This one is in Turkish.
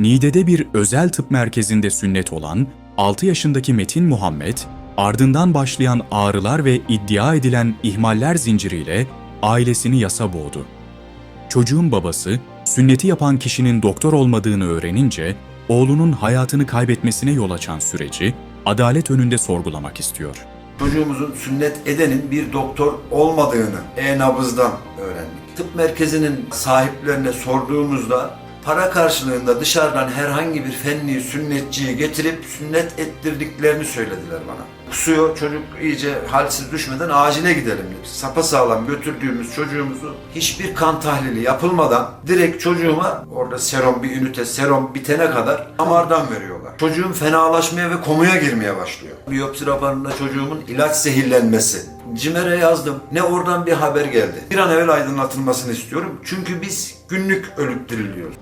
Niğde'de bir özel tıp merkezinde sünnet olan 6 yaşındaki Metin Muhammed, ardından başlayan ağrılar ve iddia edilen ihmaller zinciriyle ailesini yasa boğdu. Çocuğun babası, sünneti yapan kişinin doktor olmadığını öğrenince, oğlunun hayatını kaybetmesine yol açan süreci adalet önünde sorgulamak istiyor. Çocuğumuzun sünnet edenin bir doktor olmadığını e-nabızdan öğrendik. Tıp merkezinin sahiplerine sorduğumuzda para karşılığında dışarıdan herhangi bir fenli sünnetçiyi getirip sünnet ettirdiklerini söylediler bana. Kusuyor çocuk iyice halsiz düşmeden acile gidelim dedik. Sapasağlam götürdüğümüz çocuğumuzu hiçbir kan tahlili yapılmadan direkt çocuğuma orada serum bir ünite serum bitene kadar damardan veriyorlar. Çocuğum fenalaşmaya ve komuya girmeye başlıyor. Biyopsi raporunda çocuğumun ilaç zehirlenmesi. CİMER'e yazdım. Ne oradan bir haber geldi. Bir an evvel aydınlatılmasını istiyorum. Çünkü biz günlük ölüp diriliyoruz.